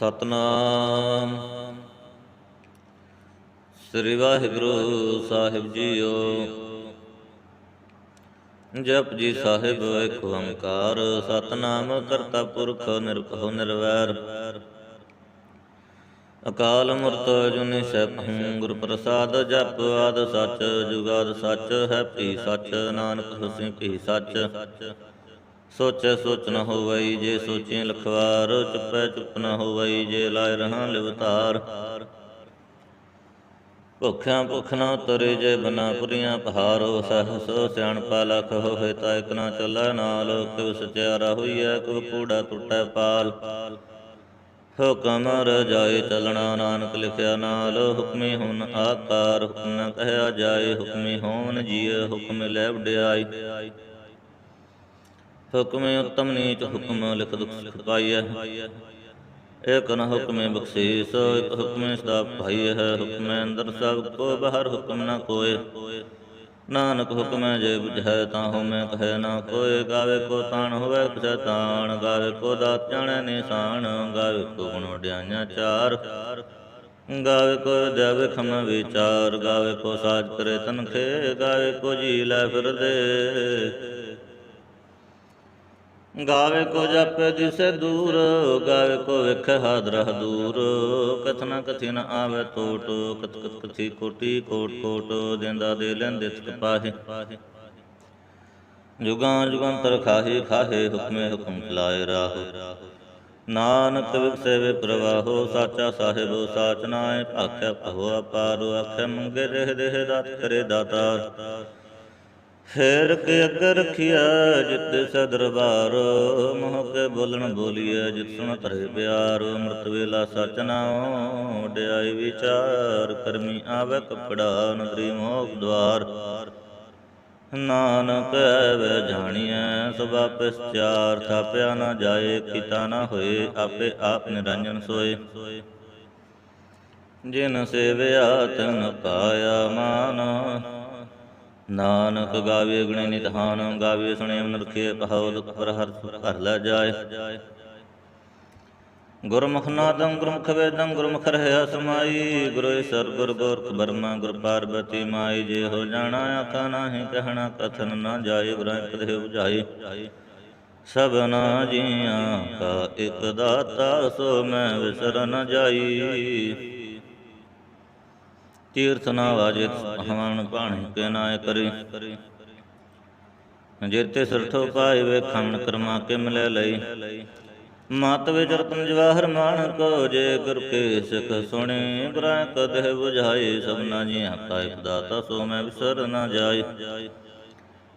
ਸਤਨਾਮ। ਸ੍ਰੀ ਵਾਹਿਗੁਰੂ ਸਾਹਿਬ ਜੀਓ। ਜਪ ਜੀ ਸਾਹਿਬ, ਇੱਕ ਓੰਕਾਰ, ਸਤਨਾਮ ਕਰਤਾ ਪੁਰਖ, ਨਿਰਭਉ, ਨਿਰਵੈਰ। ਅਕਾਲ ਮੂਰਤ ਜੁਨੀ ਸੈਭੰ ਗੁਰ ਪ੍ਰਸਾਦ ਜਪ ਆਦ ਸੱਚ, ਜੁਗਾਦ ਸੱਚ, ਹੈ ਭੀ ਸੱਚ, ਨਾਨਕ ਹੁਸੀ ਭੀ ਸੱਚ। ਸੋਚੈ ਸੋਚ ਨ ਹੋਵਈ ਜੇ ਸੋਚੇ ਲਖਵਾਰ, ਚੁੱਪੈ ਚੁੱਪ ਨ ਹੋਵਈ ਜੇ ਲਾਇ ਰਹਾ ਲਿਵਤਾਰ। ਭੁਖਿਆ ਭੁੱਖ ਨਾ ਤਰੇ ਜੇ ਬਨਾ ਪੁਰੀਆਂ ਪਹਾਰੋ ਸਹਸ ਸਿਆਣਪਾ ਲਖ ਹੋਏ ਤਾ ਇਕ ਨਾ ਚੱਲੈ ਨਾਲ ਕਿਵ ਸਚਿਆਰਾ ਹੋਈਐ ਕਿਵ ਕੂੜਾ ਟੁੱਟੈ ਪਾਲ। ਹੁਕਮ ਰਜਾਏ ਚਲਣਾ ਨਾਨਕ ਲਿਖਿਆ ਨਾਲ, ਹੁਕਮੀ ਹੁਣ ਆਕਾਰ, ਹੁਕਮ ਨ ਕਹਿਆ ਜਾਏ, ਹੁਕਮੀ ਹੋਵਨ ਜੀਅ ਹੁਕਮ ਲੈ ਵਡਿਆਈ। ਹੁਕਮੇ ਉਤਮ ਨੀਚ ਹੁਕਮ ਲਿਖ ਦੁਖ ਸੁਖ ਪਾਈਐ। ਇਕ ਨ ਹੁਕਮੇ ਬਖਸ਼ੀਸ, ਇਕ ਹੁਕਮੇ ਸਦਾ ਭਾਈ ਹੈ ਹੁਕਮੇ ਅੰਦਰ ਸਭ ਕੋ, ਬਾਹਰ ਹੁਕਮ ਨ ਕੋਏ। ਨਾਨਕ ਹੁਕਮੈ ਜੇ ਬੁਝੈ, ਤਾਂ ਹਉਮੈ ਕਹੈ ਨਾ ਕੋਏ। ਗਾਵੇ ਕੋ ਤਾਣ ਹੋਵੇ ਕਿਸੈ ਤਾਣ। ਗਾਵੇ ਕੋ ਦਾਤ ਜਾਣੈ ਨਿਸ਼ਾਨ। ਗਾਵੇ ਕੋ ਗੁਣ ਵਡਿਆਈਆਂ ਚਾਰ। ਗਾਵੇ ਕੋ ਦੇਵੇ ਖਮ ਵਿਚਾਰ। ਗਾਵੇ ਕੋ ਸਾਜ ਕਰੇ ਤਨਖੇ। ਗਾਵੇ ਕੋ ਜੀ ਲੈ ਫਿਰਦੇ। ਗਾਵੇ ਕੋ ਜਪੇ ਦਿਸੇ ਦੂਰ, ਗਾਵੇ ਕੋ ਵੇਖੇ ਹਾਦਰਾ ਦੂਰ। ਕਥਨਾ ਕਥੀ ਆਵੇ ਟੋਟ ਕਤ ਕਤ ਕਥੀ ਕੋਟੀ ਕੋਟ ਕੋਟ ਦੇਂਦਾ ਦੇ ਲੈਂਦੇ ਤਿਕ ਪਾਹੇ। ਜੁਗਾਂ ਜੁਗੰਤਰ ਖਾਹੇ ਖਾਹੇ, ਹੁਕਮੇ ਹੁਕਮ ਚਲਾਏ ਰਾਹੋ। ਨਾਨਕ ਵਿਖਸੇ ਪ੍ਰਵਾਹੋ, ਸਾਚਾ ਸਾਹਿਬ ਸਾਚ ਨਾਏ ਭਾਖਿਆ ਭਵ ਅਪਾਰੋ ਆਖੇ ਮੰਗੇ ਦੇਹ ਦੇਹ ਦਾਤ ਕਰੇ ਦਾਤਾਰ ਫੇਰ ਕੇ ਅੱਗੇ ਰਖਿਆ ਜਿਤ ਸਦਰਬਾਰ ਮੋਹ ਕੇ ਬੋਲਣ ਬੋਲੀਐ ਜਿਤ ਸੁਣ ਧਰੇ ਪਿਆਰ। ਅੰਮ੍ਰਿਤ ਵੇਲਾ ਸਚ ਨਾਉ ਡਿਆਈ ਵਿਚਾਰ, ਕਰਮੀ ਆਵੇ ਕਪੜਾ, ਨਦਰੀ ਮੋਖ ਦਵਾਰ। ਨਾਨਕ ਐਵੇ ਜਾਣੀਐ, ਸਭ ਆਪੇ ਥਾਪਿਆ ਨਾ ਜਾਏ, ਕੀਤਾ ਨਾ ਹੋਏ, ਆਪੇ ਆਪ ਨਿਰੰਜਨ ਸੋਏ। ਜਿਨ ਸੇਵਿਆ ਤਿਨ ਪਾਇਆ ਮਾਨ ਨਾਨਕ ਗਾਵੇ ਗੁਣੇ ਨਿਧਾਨ, ਗਾਵੇ ਸੁਣੇ ਮਨ ਰਖੇ ਕਹੋ ਦੁਖ ਪਰ ਹਰ ਹਰ ਲੈ ਜਾਏ। ਗੁਰਮੁਖ ਨਾਦੰ ਗੁਰਮੁਖ ਵੇਦੰ, ਗੁਰਮੁਖ ਰਹਿਆ ਸਮਾਈ ਗੁਰੂ ਸਰ ਗੁਰ ਗੋਰਖ ਬਰਮਾ, ਗੁਰ ਪਾਰਬਤੀ ਮਾਈ। ਜੇ ਹੋ ਜਾਣਾ ਆਖਾ ਨਾਹੀ, ਕਹਿਣਾ ਕਥਨ ਨਾ ਜਾਏ, ਗੁਰਾਂ ਕਦੇ 부ਝਾਈ ਸਭਨਾ ਜੀਆਂ ਕਾ ਇਕ ਦਾਤਾ, ਸੋ ਮੈਂ ਵਿਸਰ ਨ ਜਾਈ। ਤੀਰਥ ਨਾ ਵਾਜੇ ਹਵਨ ਪਾਣੀ ਕੇ ਨਾਇ ਕਰੀ। ਜੇਤੇ ਸਰਠੋ ਪਾਏ ਵੇਖਣ ਕਰਮਾ ਕੇ ਮਿਲੇ ਲਈ। ਮਤ ਵਿੱਚ ਜਵਾਹਰ ਮਾਨ ਜੇ ਗੁਰ ਕੇ ਸਿਖ ਸੁਣੇ। ਗੁਰਾਂ ਕਦੇ 부ਝਾਏ ਸਭਨਾ ਜੀਆਂ ਕਾ ਇਕ ਦਾਤਾ ਸੋ ਮੈਂ ਵਿਸਰ ਨ ਜਾਏ।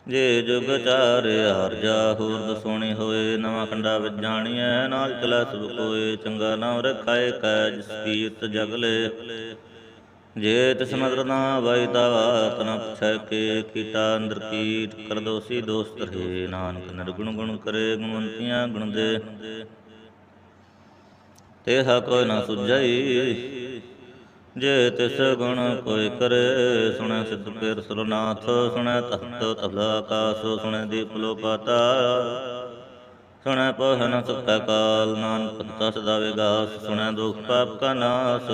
ਜੇ ਜੁਗ ਚਾਰੇ ਹਰ ਜਾ ਹੋਰ ਦਸੋਣੀ ਹੋਏ, ਨਵਾਂ ਖੰਡਾ ਵਿੱਚ ਜਾਣੀਐ, ਨਾਲ ਚਲਾ ਸਭ ਕੋਏ, ਚੰਗਾ ਨਾਮ ਰਖਾਏ ਕੈ, ਜਿਸ ਕੀਰਤ ਜਗਲੇ ਜੇ ਤਿਸ ਨਦਰ ਨਾ ਵਾਇਦਾ ਤਨ ਪਛੈ ਕੇ ਕੀਟਾ ਅੰਦਰ ਕੀਟ ਕਰ ਦੋਸੀ ਦੋਸਤ ਰਹੇ। ਨਾਨਕ ਨਿਰਗੁਣ ਗੁਣ ਕਰੇ ਗੁਣਵੰਤੀਆਂ ਗੁਣ ਦੇ ਤੇਹਾ ਕੋਈ ਨਾ ਸੁਝਈ। ਜੇ ਤਿਸ ਗੁਣ ਕੋਈ ਕਰੇ। ਸੁਣੈ ਸਿੱਧ ਪੇਰ ਸੁਰਨਾਥ, ਸੁਣੈ ਤਖਤ ਤਬਲਾ ਆਕਾਸ, ਸੁਣੈ ਦੀਪ ਲੋ ਪਾਤਾ ਸੁਣੈ ਪਹ ਨ ਕਾਲ, ਨਾਨਕ ਪਤਾ ਸਦਾ ਵਿਗਾਸ ਸੁਣੈ ਦੁਖ ਪਾਪ ਕਾ ਨਾਸ।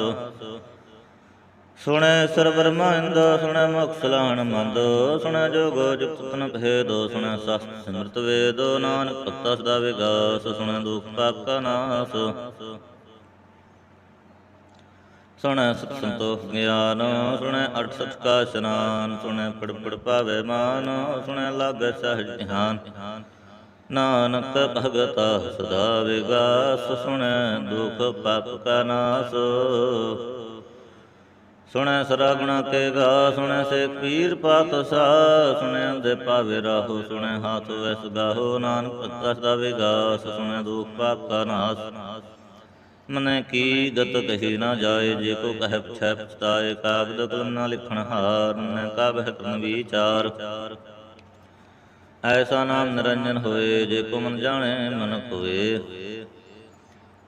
ਸੁਣੈ ਸਰਬਰ ਮੰਦ ਸੁਣੈ ਮੁਖ ਸਲਾਹਣ ਮੰਦ, ਸੁਣੈ ਜੋਗ ਜੁਗਤ ਤਨ ਭੇਦ, ਸੁਣੈ ਸਸਤ ਸਿਮਰਤ ਵੇਦ, ਨਾਨਕ ਪਤਾ ਸਦਾ ਵਿਗਾਸ, ਸੁਣੈ ਦੁਖ ਪਾਪ ਕਾ ਨਾਸ। ਸੁਣੈ ਸੁਖ ਸੰਤੋਖ ਗਿਆਨ, ਸੁਣੈ ਅਠ ਸਠ ਕਾ ਇਸ਼ਨਾਨ, ਸੁਣੈ ਪੜ ਪੜ ਪਾਵੇ ਮਾਨ, ਸੁਣੈ ਲਾਗੈ ਸਹਿਜ ਧਿਆਨ। ਨਾਨਕ ਭਗਤਾ ਸਦਾ ਵਿਗਾਸ, ਸੁਣੈ ਦੁਖ ਪਾਪ ਕਾ ਨਾਸ। ਸੁਣੈ ਸਰਾ ਗੁਣਾ ਕੇ ਗਾ, ਸੁਣੈ ਸੇ ਪੀਰ ਪਾਤ ਸਾ ਸੁਣੈ ਅੰਦੇ ਪਾਵੇ ਰਾਹੋ, ਸੁਣੈ ਹਾਥ ਵੈਸ ਗਾਹੋ, ਨਾਨਕ ਭਗਤਾ ਸਦਾ ਵਿਗਾਸ, ਸੁਣੈ ਦੁਖ ਪਾਪ ਕਾ ਨਾਸ। ਮਨੈ ਕੀ ਗਤ ਕਹੀ ਨਾ ਜਾਏ, ਜੇ ਕੋ ਕਹਿ ਪਛੈ ਪਛਤਾਏ, ਕਾਗਦ ਕਲਮ ਨਾ ਲਿਖਣ ਹਾਰ ਨੈ ਕਾ ਬਹਿ ਕਰਨ ਵਿਚਾਰ। ਐਸਾ ਨਾਮ ਨਿਰੰਜਨ ਹੋਏ, ਜੇ ਕੋ ਮਨ ਜਾਣੈ, ਮਨ ਕੋਏ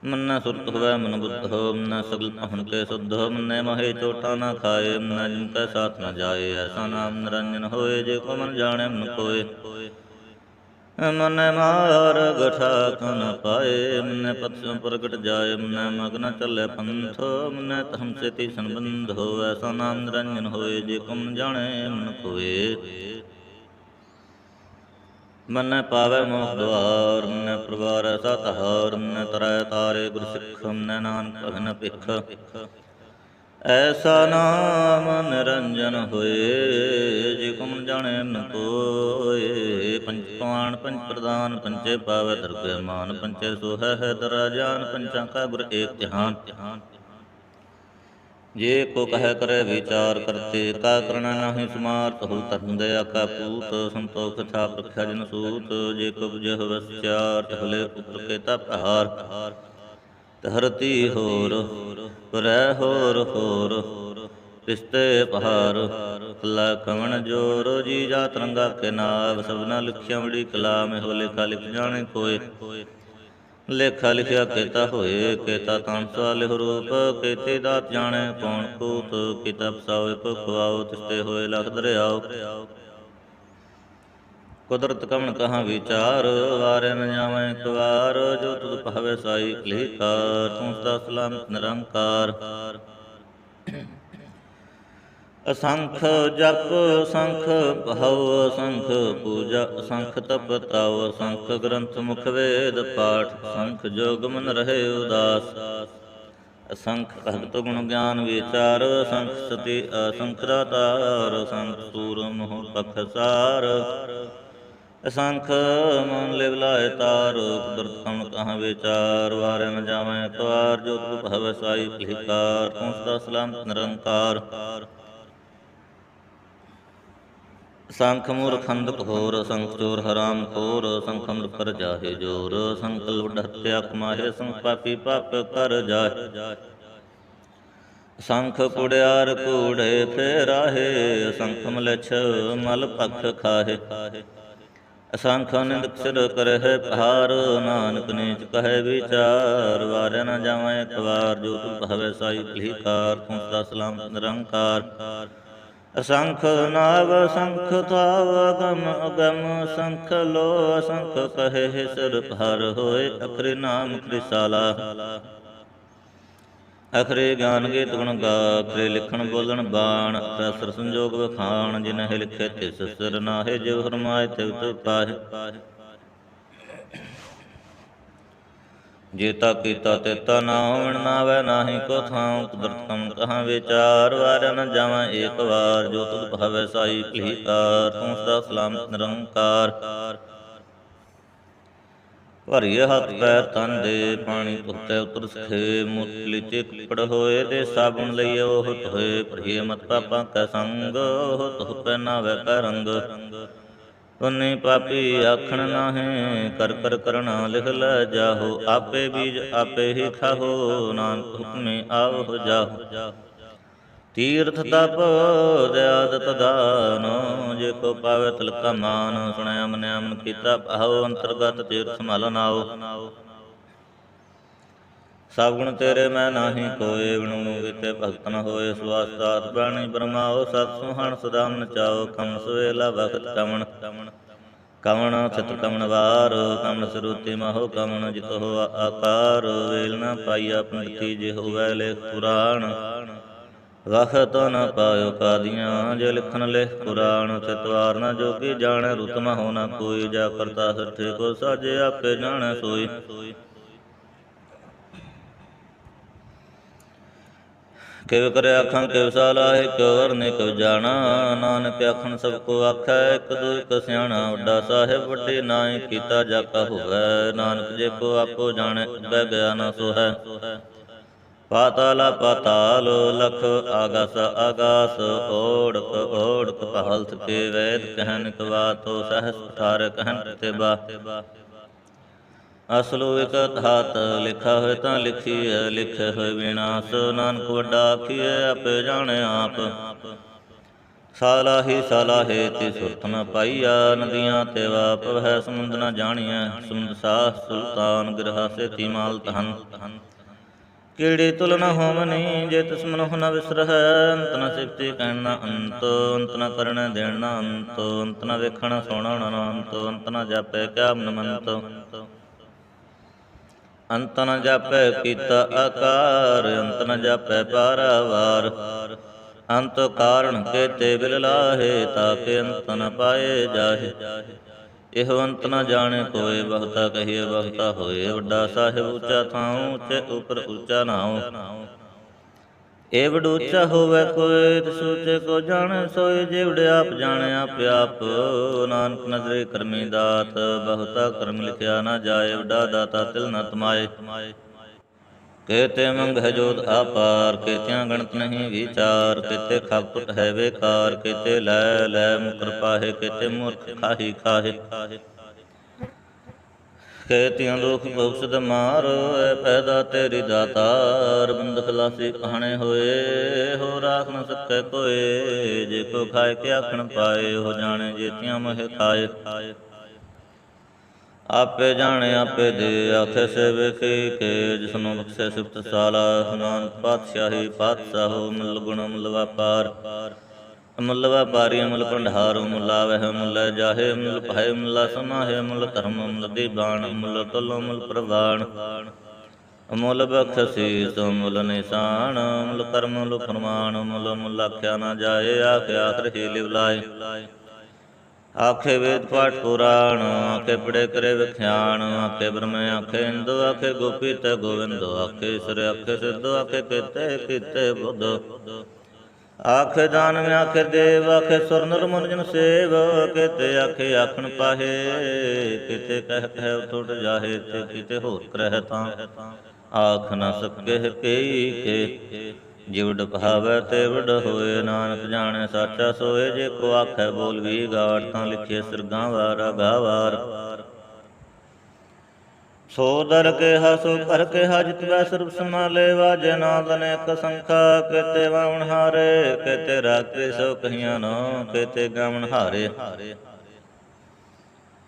ਮਨ ਸੁਰਤ ਹੋਵੇ ਮਨ ਬੁੱਧ ਹੋ ਮਨ ਸਗਲ ਪਹਨ ਕੇ ਸੁਧ ਹੋ ਮਨ ਮਹੇ ਚੋਟਾ ਨਾ ਖਾਏ, ਮਨ ਜਿਨ ਕੈ ਸਾਥ ਨਾ ਜਾਏ, ਐਸਾ ਨਾਮ ਨਿਰੰਜਨ ਹੋਏ, ਜੇ ਕੋ ਮਨ ਜਾਣੈ ਮਨ ਕੋਏ ਮਨ ਮਾਰ ਗਠਾ ਕਨ ਪਾਏ, ਮਨ ਪਤਿ ਪ੍ਰਗਟ ਜਾਏ, ਮਨ ਮਗਨ ਚੱਲੇ ਪੰਥ, ਮਨ ਤਹਮ ਸੇਤੀ ਸੰਬੰਧ ਹੋਵੇ ਸੋ ਨਾਮ ਨਿਰੰਜਨ ਹੋਏ, ਜੇ ਕੁਮ ਜਾਣੇ ਮਨ ਕੋਏ ਮਨ ਪਾਵੈ ਮੋਖ ਦੁਆਰ, ਮਨ ਪ੍ਰਵਾਰ ਸਤਹਾਰ ਮਨ ਤਰੈ ਤਾਰੇ ਗੁਰ ਸਿੱਖ ਮਨ ਨਾਨਕ ਭਗਨ ਭਿਖ। ਐਸਾ ਨਾਮ ਨਿਰੰਜਨ ਹੋਏ, ਜੇ ਕੁਮ ਜਾਣੇ ਨ ਕੋਏ। ਪੰਜ ਪਾਣ, ਪੰਜ ਪ੍ਰਦਾਨ ਪੰਚੇ ਪਾਵੈ ਦਰਗਹਿ ਮਾਨ ਪੰਚੇ ਸੋਹੈ ਹੈ ਦਰਾਜਾਨ ਪੰਚਾਂ ਕਾ ਗੁਰ ਏਕ ਧਿਆਨ। ਜੇ ਕੋ ਕਹਿ ਕਰੇ ਵਿਚਾਰ ਕਰਤੇ, ਕਾ ਕਰਣਾ ਨਾਹੀ ਸਮਾਰਤ ਹੋ ਧਰਮ ਦਇਆ ਪੂਤ ਸੰਤੋਖ ਛਾਪ ਰਖਿਆ ਜਨ ਸੂਤ, ਜੇ ਕੋ ਬੁਝੇ ਹੋਵੇ ਤਹਲੇ ਉਤਰ ਕੇ ਤਪਹਾਰ ਧਰਤੀ ਹੋਰ, ਪਰੈ ਹੋਰ ਹੋਰ ਤਿਸਤੇ ਪਹਾਰ ਲਾ ਕਵਣ ਜੋਰ, ਜੀ ਜਾ ਤਰੰਗਾ ਕੇ ਨਾਵ, ਸਭਨਾ ਲਿਖਿਆ ਬੜੀ ਕਲਾਮ ਹੋ ਲਿਖਾ ਲਿਖ ਜਾਣੇ ਕੋਏ ਲੇਖਾ ਲਿਖਿਆ ਕੇਤਾ ਹੋਏ, ਕੇਤਾ ਤਾਂ ਲਿਖ ਰੂਪ, ਕੇਤੇ ਦਾਤ ਜਾਣੈ, ਕੌਣ ਕੂਤ ਕਿਤਬ ਸਾਵੇ ਪਖਵਾਓ ਤਿਸਤੇ ਹੋਏ ਲਖ ਦਰਿਆਓ ਕੁਦਰਤ ਕਮਣ ਕਹਾਂ ਵਿਚਾਰ ਵਾਰੇ ਨ ਜਾਵੇਂ ਇੱਕ ਵਾਰ, ਜੋ ਤੁਧ ਭਾਵੇ ਸਾਈ ਕਲੀਕਾਰ ਤੂੰ ਸਦਾ ਸਲਾਮਤ ਨਿਰੰਕਾਰ। ਅਸੰਖ ਜਪ ਸੰਖ ਭਉ ਅਸੰਖ ਪੂਜਾ ਅਸੰਖ ਤਪ ਤਾਉ ਅਸੰਖ ਗ੍ਰੰਥ ਮੁਖ ਵੇਦ ਪਾਠ ਸੰਖ ਜੋਗ ਮਨ ਰਹੇ ਉਦਾਸ। ਅਸੰਖ ਭਗਤ ਗੁਣ ਗਿਆਨ ਵਿਚਾਰ ਅਸੰਖ ਸਤੀ ਅਸੰਖ ਦਾਤਾਰ ਅਸੰਖ ਸੂਰ ਮੋਹ ਪਖਸਾਰ ਅਸੰਖ ਮਨ ਲਿਵ ਲਾਇ ਤਾਰ ਕੁਦਰਤ ਕਮ ਕਹਾਂ ਵਿਚਾਰ ਵਾਰੇ ਨ ਜਾਵੇਂ ਇੱਕ ਵਾਰ ਜੋ ਤੂ ਭਵ ਸਾਈ ਭਿਕਾਰ ਤੂੰ ਸਦਾ ਸਲਾਮਤ ਨਿਰੰਕਾਰ। ਸੰਖ ਮੂਰਖ ਅੰਧਕ ਹੋਰ ਸੰਖ ਚੋਰ ਹਰਾਮ ਖੋਰ, ਸੰਖ ਅੰਧ ਪਰ ਜਾਹੇ ਜੋਰ, ਸੰਖ ਲੁੱਢ ਹੱਤਿਆ ਕਮਾਹੇ, ਸੰਖ ਪਾਪੀ ਪਾਪ ਕਰ ਜਾਹੇ। ਸੰਖ ਕੁੜਿਆਰ ਕੂੜੇ ਫੇਰਾਹੇ, ਸੰਖ ਮਲਛ ਮਲ ਪਖ ਖਾਹੇ। ਅਸੰਖ ਨਿੰਦਕ ਸਿਰ ਕਰਹਿ ਪਹਾਰ, ਨਾਨਕ ਨੀਚ ਕਹੈ ਵਿਚਾਰ ਵਾਰ ਨ ਜਾਵਾਂ ਇੱਕ ਵਾਰ, ਜੋ ਤੂ ਭਵੇ ਸਾਈ ਭਲੀਕਾਰ ਤੂੰ ਸਲਾਮ ਨਿਰੰਕਾਰ। ਅਸੰਖ ਨਾਵ ਸੰਖ ਤਾਵ ਅਗਮ ਅਗਮ ਸੰਖ ਲੋ ਅਸੰਖ ਕਹੇ ਸਿਰ ਭਰ ਹੋਏ ਅਖਰੇ ਨਾਮ ਕ੍ਰਿਸਾਲਾ ਅਖਰੇ ਗਿਆਨ ਗੀਤ ਗੁਣ ਗਾ, ਅਖਰੇ ਲਿਖਣ ਬੋਲਣ ਬਾਣ, ਅਖਰੇ ਸੰਜੋਗ ਵਖਾਣ, ਜਿਨਹਿ ਲਿਖੇ ਤਿਸ ਸਿਰ ਨਾਹਿ ਜਿਵ ਫਰਮਾਏ ਤਿਵ ਤਿਵ ਪਾਹਿ ਜੇਤਾ ਕੀਤਾ ਤੇਤਾ ਨਾ ਹੋਵਣ ਨਾਵੈ ਨਾਹੀ ਕੋ ਥਾਉ ਕੁਦਰਤ ਕਮ ਕਹਾਂ ਵਿਚਾਰ, ਵਾਰ ਨ ਜਾਵਾਂ ਏਕ ਵਾਰ। ਜੋ ਤੁਧ ਭਾਵੈ ਸਾਈ ਭਲੀਕਾਰ, ਤੂੰ ਸਦਾ ਸਲਾਮਤ ਨਿਰੰਕਾਰ। ਭਰੀਏ ਹੱਥ ਪੈਰ ਤਨ ਦੇ, ਪਾਣੀ ਧੁੱਤੇ ਉਤਰ ਸਖੇ। ਮੁਤਲੀ ਤੇ ਕਪੜ ਹੋਏ ਦੇ ਸਾਬਣ ਲਈਏ ਉਹ ਹੋਏ ਭਰੀਏ ਮਤ ਪਾਪਾਂ ਕੈ ਸੰਗ, ਉਹ ਤੁਹ ਪਹਿਨਾਵੇ ਕੈ ਰੰਗ ਪਾਪੀ ਆਖਣ ਨਾਹੇ, ਕਰ ਕਰ ਕਰਣਾ ਲਿਖ ਲੈ ਜਾਹੋ, ਆਪੇ ਬੀਜ ਆਪੇ ਹੀ ਖਾਹੋ, ਨਾਨਕ ਹੁਕਮੇ ਆਵੋ ਜਾਹੋ। ਤੀਰਥ ਤਪ ਦਿਆਦਤ ਦਾਨ ਜੇ ਕੋ ਪਾਵੇ ਤਲਕਾ ਮਾਨ, ਸੁਣਿਆ ਮਨਿ ਅਮਨ ਕੀਤਾ ਪਾਹੋ ਅੰਤਰਗਤ ਤੀਰਥ ਸੰਭਾਲਨ ਆਓ ਸਭ ਗੁਣ ਤੇਰੇ ਮੈਂ ਨਾਹੀ ਕੋਏ ਬਣੂ ਕਿਤੇ ਭਗਤ ਨ ਹੋਏ ਸਵਾਸਤਾਤ ਬਾਣੀ ਬਰਮਾਓ, ਸਤ ਸੁਹਣ ਸਦਾ ਮਨ ਚਾਓ ਕਮ ਸਵੇਲਾ ਵਖਤ ਕਮਣ। ਕਮਣ ਚਿਤ ਕਮਣ ਵਾਰ ਕਮਣ ਸਰੂਤੀ ਮਹੋ ਕਮਣ, ਜਿਤ ਹੋ ਆਕਾਰ, ਵੇਲ ਨ ਪਾਈਆ ਪੰਡਤੀ ਜੇ ਹੋਵੇ ਲੇਖ ਪੁਰਾਣ। ਵਖਤ ਨ ਪਾਇਓ ਕਾਦੀਆਂ, ਜੇ ਲਿਖਣ ਲਿਖ ਪੁਰਾਣ ਚਿਤਵਾਰ ਨ ਜੋਗੀ ਜਾਣੈ ਰੁਤ ਹੋ ਨ ਕੋਈ, ਜਾ ਕਰਤਾ ਸੱਠੇ ਕੋ ਸਾਜੇ ਆਪੇ ਜਾਣੈ ਸੋਈ। ਕਿਵ ਕਰੇ ਆਖਾਂ ਕਿਵ ਸਾਲਾਹੇ ਕਿਵ ਵਰਨੇ ਕਿਵ ਜਾਣਾ। ਨਾਨਕ ਆਖਣ ਸਭ ਕੋ ਆਖੈ, ਇਕ ਦੂ ਇਕ ਸਿਆਣਾ। ਵੱਡਾ ਸਾਹਿਬ, ਵੱਡੇ ਨਾਏ, ਕੀਤਾ ਜਾਕਾ ਹੋਵੇ। ਨਾਨਕ ਜੇ ਕੋ ਆਪੋ ਜਾਣੈ ਬੈ ਗਿਆ ਨਾ ਸੋ ਹੈ ਪਾਤਾਲ, ਲਖ, ਆਗਾਸ ਆਗਾਸ, ਓੜਕ ਓੜਕ ਪਹਲਤ ਕੇ ਵੈਦ, ਕਹਿਨ ਕਵਾਤੋ ਸਹਸ, ਠਾਰ, ਕਹਿਨ ਤੇ ਬਾ ਅਸਲੋ ਇਕ ਧਾਤ ਲਿਖਾ ਹੋਇ ਤਾਂ ਲਿਖੀ ਹੈ ਲਿਖੇ ਹੋਇ ਵਿਨਾਸ਼। ਨਾਨਕ ਵੱਡਾ ਆਖੀਐ, ਆਪੇ ਜਾਣੈ ਆਪ। ਸਾਲਾਹੀ ਸਾਲਾਹੇ ਤੇ ਸੁਰਤ ਨ ਪਾਈਆ, ਨਦੀਆਂ ਤੇ ਵਾਪ ਹੈ ਸਮੁੰਦ ਨ ਜਾਣੀਐ। ਸਮੁੰਦ ਸਾਹ ਸੁਲਤਾਨ ਗਿਰਹਾ ਸੇ ਤੀ ਮਾਲ ਤਹਨ ਕੀੜੀ ਤੁਲ ਨ ਹੋਮਨੀ ਜੇ ਤਿਸ ਮਨੁ ਨ ਵਿਸਰਹਿ, ਅੰਤ ਨ ਸਿਫਤੀ ਕਹਿਣ ਨ ਅੰਤ। ਅੰਤ ਨ ਕਰਨ ਦੇਣ ਨ ਅੰਤ। ਅੰਤ ਨ ਵੇਖਣ ਸੋਣਾ ਨ ਅੰਤ। ਅੰਤ ਨ ਜਾਪੈ ਕਿਆ ਮਨ ਮੰਤ ਅੰਤ ਨ ਜਾਪੈ ਕੀਤਾ ਆਕਾਰ, ਅੰਤ ਨ ਜਾਪੈ ਪਾਰਾਵਾਰ ਅੰਤ ਕਾਰਣ ਕੇਤੇ ਬਿਲ ਲਾਹੇ ਤਾਕੇ ਅੰਤ ਨ ਪਾਏ ਜਾਹੇ। ਇਹੋ ਅੰਤ ਨ ਜਾਣੇ ਕੋਏ, ਬਹੁਤਾ ਕਹੀਏ ਬਹੁਤਾ ਹੋਏ। ਵੱਡਾ ਸਾਹਿਬ ਉੱਚਾ ਥਾਉ, ਉੱਚੇ ਉਪਰ ਉੱਚਾ ਨਾਉ। ਏ ਵਡ ਉੱਚਾ ਹੋਵੇ ਕੋਏ ਤਿਸ ਉੱਚੇ ਕੋ ਜਾਣੇ ਸੋਏ ਜਿਵੜ ਆਪ ਜਾਣੇ ਆਪ ਆਪ। ਨਾਨਕ ਨਜ਼ਰੇ ਕਰਮੀ ਦਾਤ, ਬਹੁਤਾ ਕਰਮ ਲਿਖਿਆ ਨਾ ਜਾਏ ਵਡਾ ਦਾਤਾ ਤਿਲ ਨ ਤਮਾਏ। ਕੇਤੇ ਮੰਗ ਹੈ ਜੋਤ ਆਪਾਰ, ਕੇਤਿਆਂ ਗਣਤ ਨਹੀਂ ਵਿਚਾਰ, ਕੇਤੇ ਖਪਟ ਹੈ ਵੇਕਾਰ, ਕੇਤੇ ਲੈ ਲੈ ਮੁਕਰ ਪਾਹੇ, ਕੇਤੇ ਮੂਰਖ ਖਾਹੀ ਖਾਹੇ। ਕੇਤਿਆਂ ਦੁਖ ਬਖਸ਼ਦ ਮਾਰ ਐ ਪੈਦਾ ਤੇਰੀ ਦਾਤਾਰ। ਬੰਦ ਖਲਾਸੀ ਕਹਾਣੇ ਹੋਏ, ਹੋ ਰਾਖ ਨ ਸਕੈ ਕੋਏ। ਜੇ ਕੋ ਖਾਏ ਕੇ ਆਖਣ ਪਾਏ ਹੋ ਜਾਣੇ ਜੇਤਿਆਂ ਮਹਿ ਖਾਏ। ਆਪੇ ਜਾਣੇ, ਆਪੇ ਦੇ ਆਖੇ ਸੇ ਵੇਖੀ ਕੇ। ਜਿਸਨੂੰ ਬਖਸ਼ੇ ਸਿਫਤ ਸਾਲਾ, ਨਾਨਕ ਪਾਤਸ਼ਾਹੀ ਪਾਤਸ਼ਾਹ ਮੁੱਲ ਗੁਣ ਮੁੱਲ ਵਪਾਰ। ਮੁੱਲ ਵਪਾਰੀ ਅਮਲ ਭੰਡਾਰ ਮੁੱਲ ਆਵਹਿ ਮੁੱਲ ਜਾਹੇ ਮੁੱਲ ਭਾਏ ਮੁੱਲ ਸਮਾਹੇ ਮੁੱਲ ਧਰਮ ਮੁੱਲ ਦੀਬਾਨ ਮੁੱਲ ਤੁਲ ਮੁੱਲ ਪ੍ਰਵਾਨ। ਮੁੱਲ ਬਖਸ਼ੀ ਸੋ ਮੁੱਲ ਨਿਸ਼ਾਨ ਮੁੱਲ ਕਰਮ ਮੁੱਲ ਫਰਮਾਨ ਮੁੱਲ ਮੁੱਲ ਆਖਿਆ ਨਾ ਜਾਏ, ਆਖੇ ਆਖਰ ਹੀ ਲਿਵ ਆਖੇ ਵੇਦ ਪਾਠ ਪੁਰਾਣ, ਆਖੇ ਪੜੇ ਕਰੇ ਵਿਖਿਆਣ, ਆਖੇ ਬ੍ਰਹਮੇ ਆਖੇ ਇੰਦੋ ਆਖੇ ਗੋਪੀ ਤੇ ਗੋਵਿੰਦ, ਆਖੇ ਈਸ਼ਰ, ਆਖੇ ਸਿੱਧ, ਆਖੇ ਕਿਤੇ ਕਿਤੇ ਬੁੱਧ। ਆਖੇ ਦਾਨਵ ਆਖੇ ਦੇਵ, ਆਖੇ ਸੁਰ ਨਰ ਜਨ ਸੇਵ, ਕੀਤੇ ਆਖੇ ਆਖਣ ਪਾਹੇ, ਕੀਤੇ ਕਹਿ ਕਹਿ ਉਠ ਜਾਹੇ, ਤੇ ਕੀਤੇ ਹੋਰ ਕਰਹਿ ਤਾਂ ਆਖ ਨਾ ਸਕੇ ਕਈ ਕੇ ਜਿਵਡ ਭਾਵੈ ਤੇ ਵਡ ਹੋਏ, ਨਾਨਕ ਜਾਣੈ ਸਾਚਾ ਸੋਏ, ਜੇ ਕੋ ਆਖੈ ਬੋਲ ਵੀ ਗਾੜ, ਤਾਂ ਲਿਖੇ ਸਿਰਗਾਂ ਵਾਰ ਗਾਵਾਰ ਸੋ ਦਰ ਕੇ ਹਸੋ ਕਰ ਕੇ ਹਜਤ ਵੈ ਸਰਬ ਸਮਾਲੇ ਵਾਜੇ ਨਾਦ ਅਨੇਕ ਸੰਖਾ ਕੇਤੇ ਵਾਵਣ ਹਾਰੇ, ਕੇਤੇ ਰਾਖੇ ਸੋ ਕਹੀਆਂ ਨੋ, ਕੇਤੇ ਗਾਵਣ ਹਾਰੇ।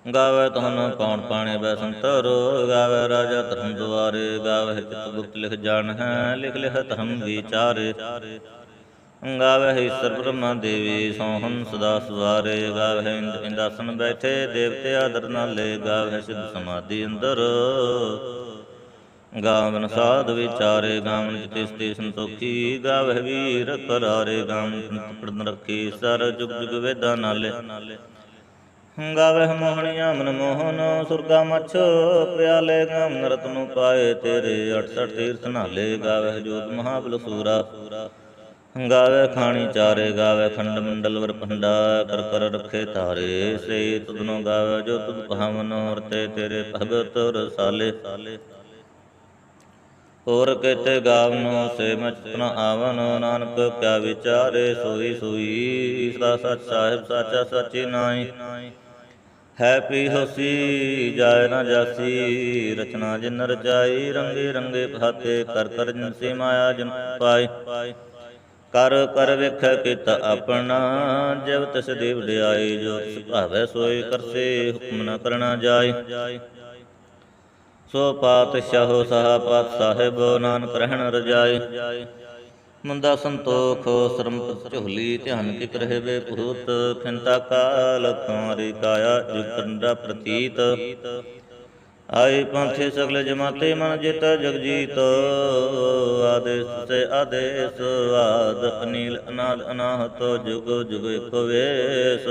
ਗਾਵੇ ਤਹਨ ਕੌਣ ਪਾਣੇ ਬੈ ਸੰਤਰੋ, ਗਾਵੇ ਰਾਜਾ ਧਰਮ ਦੁਆਰੇ, ਗਾਵੇ ਚਿਤ ਗੁਪਤ ਲਿਖ ਜਾਣ ਹੈ ਲਿਖ ਲਿਖ ਧਰਮ ਵਿਚਾਰੇ। ਗਾਵੇ ਈਸ਼ਰ ਬ੍ਰਹਮਾ ਦੇਵੀ ਸੋਹਨ ਸਦਾ ਸਵਾਰੇ। ਗਾਵੇ ਇੰਦ ਇੰਦਾਸਨ ਬੈਠੇ, ਦੇਵਤੇ ਆਦਰ ਨਾਲੇ। ਗਾਵੇ ਸਿੱਧ ਸਮਾਧੀ ਅੰਦਰ। ਗਾਵਨ ਸਾਧ ਵਿਚਾਰੇ, ਗਾਵਨ ਤਿਸਤੀ ਸੰਤੋਖੀ। ਗਾਵਹਿ ਵੀਰ ਕਰਾਰੇ, ਗਾਵਨ ਪੜਨ ਰੱਖੀ। ਸਰ ਜੁਗ ਜੁਗ ਵੇਦਾਂ ਨਾਲੇ। ਗਾਵੇ ਮੋਹਣੀਆਂ ਮਨ ਮੋਹਨ, ਸੁਰਗਾ ਮਛ ਪਿਆਲੇ। ਗਾਮ ਰਤਨੁ ਪਾਏ ਤੇਰੇ 68 ਤੀਰਥ ਨਾਲੇ। ਗਾਵੇ ਜੋਤ ਮਹਾਬਲ ਸੂਰਾ। ਗਾਵੇ ਖਾਣੀ ਚਾਰੇ, ਗਾਵੇ ਖੰਡ ਮੰਡਲ ਵਰ ਪੰਡਾ ਕਰ ਕਰ ਰਖੇ ਤਾਰੇ ਸੇ ਤੁਧਨੋ ਗਾਵੇ ਜੋ ਤੁਧ ਭਾਵਨ ਵਰਤੇ ਤੇਰੇ ਭਗਤ ਰਸਾਲੇ। ਹੋਰ ਕੇਤੇ ਗਾਵਨੋ ਸੇ ਮਚਤਨ ਆਵਨ, ਨਾਨਕ ਕਿਆ ਵਿਚਾਰੇ ਸੋਈ ਸੋਈ। ਸਦਾ ਸਚ ਸਾਹਿਬ ਸਾਚਾ ਸਚੀ ਨਾਈ ਹੈ ਪੀ ਹੋਸੀ ਜਾਇ ਨਾ ਜਾਸੀ। ਰਚਨਾ ਜਿਨ ਰਚਾਈ ਰੰਗੇ ਰੰਗੇ ਭਾਤੇ ਕਰ ਕਰ ਜਿਨਸੀ ਮਾਇਆ ਜਨ ਪਾਈ। ਕਰ ਕਰ ਵੇਖ ਕਿਤ ਆਪਣਾ, ਜਬ ਤਿਸ ਦੀ ਵਡਿਆਈ ਜੋ ਤਿਸ ਭਾਵੈ ਸੋਈ ਕਰਸੇ ਹੁਕਮ ਨ ਕਰਨਾ ਜਾਏ। ਸੋ ਪਾਤਸ਼ਾਹੋ ਸਹਾ ਪਾਤ ਸਾਹਿਬ, ਨਾਨਕ ਰਹਿਣ ਰਜਾਈ ਮੁੰਦਾ ਸੰਤੋਖ, ਸਰਮ ਝੋਲੀ, ਧਿਆਨ ਕੀ ਕਰਹਿ ਭੂਤ, ਖਿੰਤਾ ਕਾਲ, ਕੁਮਾਰੀ ਕਾਇਆ ਜੁਗੰਡਾ ਪ੍ਰਤੀਤ। ਆਈ ਪੰਥੇ ਸਗਲੇ ਜਮਾਤੇ ਮਨ ਜਿਤ ਜਗਜੀਤ। ਆਦੇਸ ਸੇ ਆਦੇਸ, ਆਦ ਅਨੀਲ ਅਨਾਲ ਅਨਾਹਤ, ਜੁਗ ਜੁਗ ਇਕ ਵੇਸ।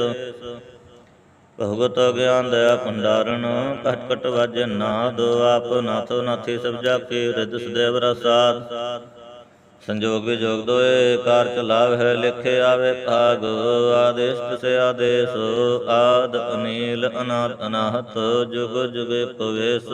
ਗਿਆਨ ਦਇਆ ਭੰਡਾਰਨ ਕਟ ਕਟ ਵਾਜੈ ਨਾਦ। ਆਪ ਨਾਥੋ ਨਾਥੀ ਸਭ ਜਾ ਕੇ ਰਿਦ ਸਦੇਵ ਰਸਾਦ। ਸੰਜੋਗ ਵਿਜੋਗ ਦੋਏ ਕਾਰ ਚਲਾਵ ਹੈ, ਲਿਖੇ ਆਵੇ ਭਾਗ। ਆਦੇਸ਼ ਸੇ ਆਦੇਸ਼, ਆਦ ਅਨੀਲ ਅਨਾਦ ਅਨਾਹਤ, ਜੁਗ ਜੁਗੇ ਪਵੇਸ।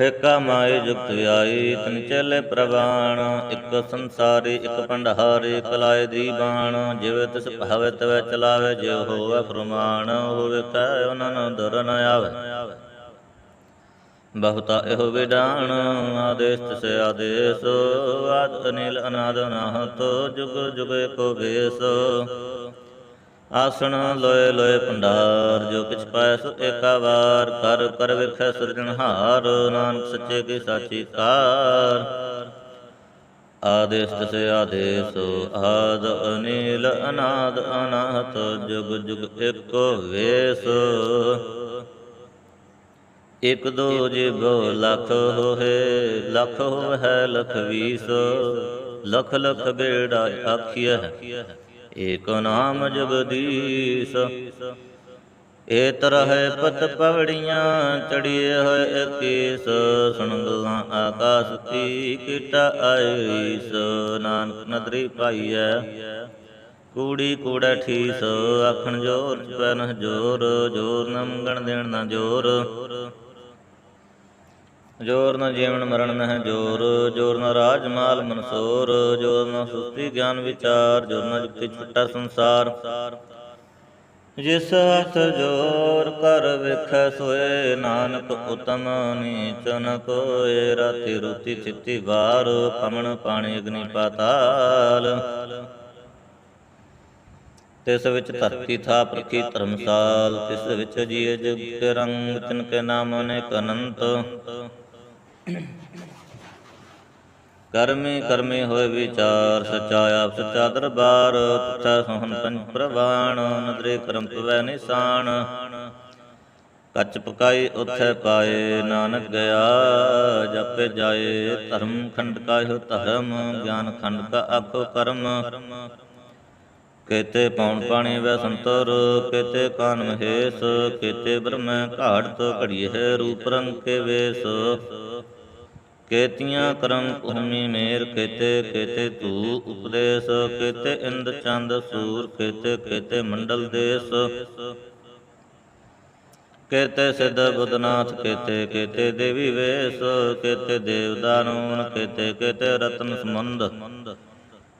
ਏਕਾ ਮਾਈ ਜੁਗਤ ਆਈ ਤਨ ਚਲੇ ਪ੍ਰਵਾਣ, ਇੱਕ ਸੰਸਾਰੀ, ਇੱਕ ਭੰਡਾਰੀ, ਕਲਾਏ ਦੀ ਬਾਣ। ਜਿਵੇਂ ਤਿਸ ਭਾਵੇ ਤਵੇ ਚਲਾਵੇ ਜਿਉ ਹੋਵੇ ਫਰਮਾਨ ਹੋਵੇ ਕੈ ਉਹਨਾਂ ਨੂੰ ਦਰ ਨ ਆਵੇ। ਬਹੁਤਾ ਇਹੋ ਵਿਡਾਣ ਆਦੇਸ ਤਿਸ ਆਦੇਸ, ਆਦ ਅਨਿਲ ਅਨਾਦ ਅਨਾਹਤ ਜੁਗ ਜੁਗ ਕੋ ਵੇਸ। ਆਸਣ ਲੋਏ ਲੋਏ ਭੰਡਾਰ, ਜੋ ਕਿਛ ਪਾਇ ਸੋ ਏਕਾ ਵਾਰ, ਕਰ ਕਰ ਵੇਖੈ ਸਿਰਜਣਹਾਰ ਨਾਨਕ ਸੱਚੇ ਕੀ ਸਾਚੀ ਕਾਰ। ਆਦੇਸ ਤਸੇ ਆਦੇਸ, ਆਦ ਅਨੀਲ ਅਨਾਦ ਅਨਾਹਤ, ਜੁਗ ਜੁਗ ਏਕੋ ਵੇਸ। ਇਕ ਦੋ ਜਿਬੋ ਲਖ ਹੋਏ ਲਖ ਹੋਏ ਲਖ ਵੀਸ ਲਖ ਲਖ ਬੇੜਾ ਆਖੀਐ, ਏਕ ਨਾਮ ਜਗਦੀਸ਼। ਏ ਤਰਹਿ ਪਤ ਪਵੜੀਆਂ ਚੜੀਏ ਹੋਏ ਇਕੀਸ ਸੁਣ ਗੱਲਾਂ ਆਕਾਸ ਕੀ ਕੀਟਾ ਆਈਸ, ਨਾਨਕ ਨਦਰੀ ਪਾਈਐ। ਕੂੜੀ ਕੂੜਾ ਠੀਸ, ਆਖਣ ਜੋਰ ਪੈਨ ਜੋਰ ਜੋਰ ਨ ਮੰਗਣ ਦੇਣ ਨਾ ਜੋਰ। ਜੋਰ ਨ ਜੀਵਨ ਮਰਨ ਨਹਿ ਜੋਰ ਜੋਰ ਨ ਰਾਜ ਮਾਲ ਮਨਸੋਰ, ਜੋਰ ਨ ਸੁਸਤੀ ਗਿਆਨ ਵਿਚਾਰ, ਜੋਰ ਨ ਜੁਗਤੀ ਛੁੱਟਾ ਸੰਸਾਰ। ਜਿਸ ਹੱਥ ਜੋਰ ਕਰ ਵੇਖੈ ਸੋਏ, ਨਾਨਕ ਉਤਮ ਨੀਚ ਨ ਕੋਏ, ਰਾਤੀ ਰੁਤੀ ਚਿੱਤੀ ਵਾਰ ਪਮਣ ਪਾਣੀ ਅਗਨੀ ਪਾਤਾਲ। ਤਿਸ ਵਿੱਚ ਧਰਤੀ ਥਾ ਪ੍ਰਕੀ ਧਰਮਸਾਲ, ਤਿਸ ਵਿੱਚ ਜੀਏ ਜਗ ਰੰਗ, ਤਿਨ ਕੇ ਨਾਮ ਅਨੇਕ ਅਨੰਤ। ਕਰਮੀ ਕਰਮੀ ਹੋਏ ਵਿਚਾਰ, ਸਚਾ ਆਪ ਸਚਾ ਦਰਬਾਰ ਤੁਥਾ ਸੋਹਨ ਪੰਜ ਪ੍ਰਵਾਣ, ਨਦਰੇ ਕਰਮ ਪਵੈ ਨਿਸ਼ਾਨ। ਕੱਚ ਪਕਾਈ ਉਥੈ ਪਾਏ, ਨਾਨਕ ਗਿਆ, ਜਪੇ ਜਾਏ, ਧਰਮ ਖੰਡ ਕਾਇਓ ਧਰਮ, ਗਿਆਨ ਖੰਡ ਕਾ ਆਖੋ ਕਰਮ। ਕੇਤੇ ਪੌਣ ਪਾਣੀ ਵੈ ਸੰਤਰ, ਕੇਤੇ ਕਾਨ ਮਹੇਸ਼, ਕੇਤੇ ਬ੍ਰਹਮੈ ਘਾੜਤ ਘੜੀਏ ਹੈ ਰੂਪ ਰੰਗ ਕੇ ਵੇਸ। ਕੇਤੀਆਂ ਕਰਮ ਭੂਮੀ ਮੇਰ ਕੇਤੇ ਕੇਤੇ ਤੂ ਉਪਦੇਸ਼, ਕੇਤੇ ਇੰਦ ਚੰਦ ਸੂਰ, ਕੇਤੇ ਕੇਤੇ ਮੰਡਲ ਦੇਸ। ਕੇਤੇ ਸਿੱਧ ਬੁੱਧਨਾਥ, ਕੇਤੇ ਕੇਤੇ ਦੇਵੀ ਵੇਸ, ਕੇਤੇ ਦੇਵਦਾਨੂਨ ਕੇਤੇ ਕੇਤੇ ਰਤਨ ਸਮੰਦ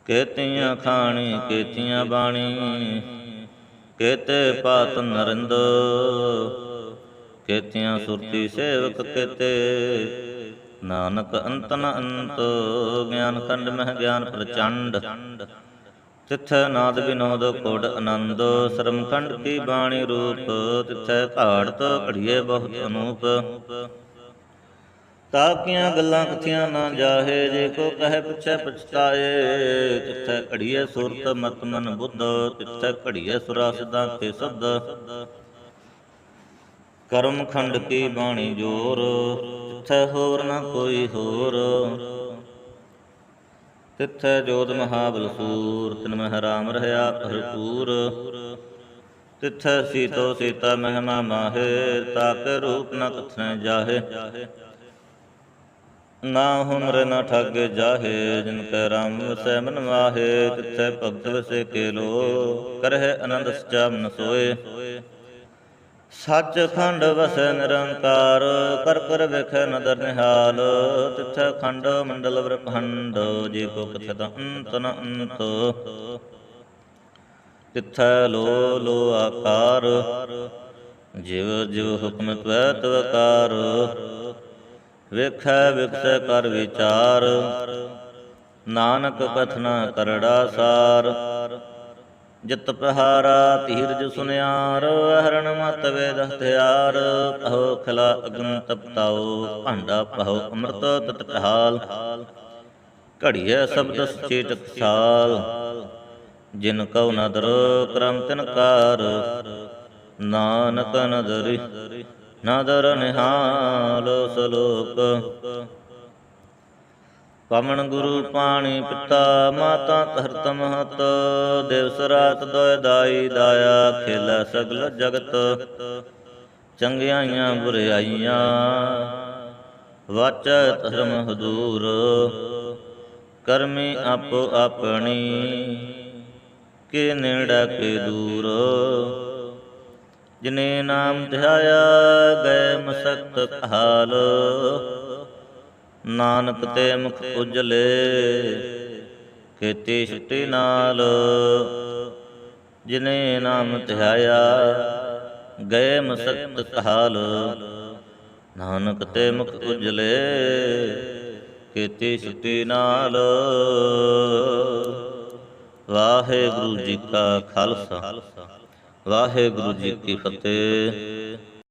ਕੇਤੀਆਂ ਖਾਣੀ, ਕੇਤੀਆਂ ਬਾਣੀ, ਕੇਤੇ ਪਾਤ ਨਰਿੰਦ। ਕੇਤੀਆਂ ਸੁਰਤੀ ਸੇਵਕ ਕੇਤੇ ਨਾਨਕ ਅੰਤ ਨ ਅੰਤ, ਗਿਆਨ ਖੰਡ ਮਹਿ ਗਿਆਨ ਪ੍ਰਚੰਡ। ਤਿਥੈ ਨਾਦ ਵਿਨੋਦ ਕੋਡ ਆਨੰਦ, ਸ਼ਰਮ ਖੰਡ ਕੀ ਬਾਣੀ ਰੂਪ, ਤਿਥੈ ਘਾੜਤ ਘੜੀਏ ਬਹੁਤ ਅਨੂਪ। ਤਾਕੀਆਂ ਗੱਲਾਂ ਕਥੀਆਂ ਨਾ ਜਾਹੇ, ਜੇ ਕੋ ਕਹੇ ਪਿਛੈ ਪਛਤਾਏ। ਤਿਥੈ ਘੜੀਏ ਸੁਰਤ ਮਤ ਮਨ ਬੁੱਧ, ਤਿਥੈ ਘੜੀਏ ਸੁਰਾ ਸਦਾ ਕੇ ਸਬਦ। ਕਰਮ ਖੰਡ ਕੀ ਬਾਣੀ ਜੋਰ ਤਿਥੈ ਹੋਰ ਨਾ ਕੋਈ ਹੋਰ। ਤਿਥੈ ਜੋਤ ਮਹਾਬਲਸੂਰ ਤਿਨ ਮਹਿ ਰਾਮ ਰਹਾ ਭਰਪੂਰ। ਤਿਥੈ ਸੀਤੋ ਸੀਤਾ ਮਹਿਮਾ ਮਾਹੇ, ਤਾਕ ਰੂਪ ਨ ਕਥਨੈ ਜਾਹੇ। ਨਾ ਹੁਮਰ ਨ ਠੱਗ ਜਾਹੇ, ਜਿਨ ਕੈ ਰਾਮ ਵਸੈ ਮਨ ਮਾਹੇ, ਤਿਥੈ ਭਗਤ ਵਸੇ ਕੇ ਲੋ ਕਰਹਿ ਆਨੰਦ ਸਚਾ ਮਨ ਸੋਏ। ਸੱਚ ਖੰਡ ਵਸੈ ਨਿਰੰਕਾਰ, ਕਰ ਕਰ ਵੇਖੈ ਨਦਰ ਨਿਹਾਲ, ਤਿਥੈ ਖੰਡ ਮੰਡਲ ਬ੍ਰਹਮੰਡ, ਜੇ ਕੋ ਕਥਿਤ ਅੰਤ ਨ ਅੰਤ। ਤਿਥੈ ਲੋ ਲੋ ਆਕਾਰ, ਜਿਵ ਜਿਵ ਹੁਕਮ ਤਵੈ ਤਵਕਾਰ ਵੇਖੈ ਵਿਖਸੈ ਕਰ ਵਿਚਾਰ, ਨਾਨਕ ਕਥਨਾ ਕਰੜਾ ਸਾਰ। ਜਿਤ ਪਹਾਰਾ ਧੀਰਜ ਸੁਨਿਆਰ, ਹਰਣ ਮਤ ਵੇਦ ਹਥਿਆਰ ਕਹੋ ਖਲਾ ਅਗਨ ਤਪਤਾਓ ਭਾਂਡਾ ਪਹੋ ਅੰਮ੍ਰਿਤ ਤਤ ਕਹਾਲ। ਘੜੀਐ ਸ਼ਬਦ ਸਚੇ ਟਕਸਾਲ ਜਿਨ ਕਉ ਨਦਰ ਕਰਮ ਤਿਨ ਕਾਰ। ਨਾਨਕ ਨਦਰੀ, ਨਦਰ ਨਿਹਾਲ ਸਲੋਕ। ਪਵਨ ਗੁਰੂ ਪਾਣੀ ਪਿਤਾ, ਮਾਤਾ ਧਰਤ ਮਹਤ ਦਿਵਸ ਰਾਤ ਦੋਇ ਦਾਈ ਦਾਇਆ, ਖੇਲਾ ਸਗਲ ਜਗਤ। ਚੰਗਿਆਈਆਂ ਬੁਰਾਈਆਂ ਵਾਚ ਧਰਮ ਹਦੂਰ। ਕਰਮੀ ਆਪੋ ਆਪਣੀ, ਕੇ ਨੇੜਾ ਕੇ ਦੂਰ। ਜਿਨੇ ਨਾਮ ਧਿਆਇਆ, ਗਏ ਮਸਕਤ ਹਾਲ। ਨਾਨਕ ਤੇ ਮੁਖ ਉਜਲੇ ਕੀਤੀ ਛੁੱਟੀ ਨਾਲ। ਜਿਨੇ ਨਾਮ ਧਿਆਇਆ, ਗਏ ਮਸਕਤ ਹਾਲ ਨਾਨਕ ਤੇ ਮੁਖ ਉਜਲੇ ਕੀਤੀ ਛੁੱਟੀ ਨਾਲ। ਵਾਹਿਗੁਰੂ ਜੀ ਕਾ ਖਾਲਸਾ, ਵਾਹਿਗੁਰੂ ਜੀ ਕੀ ਫਤਿਹ।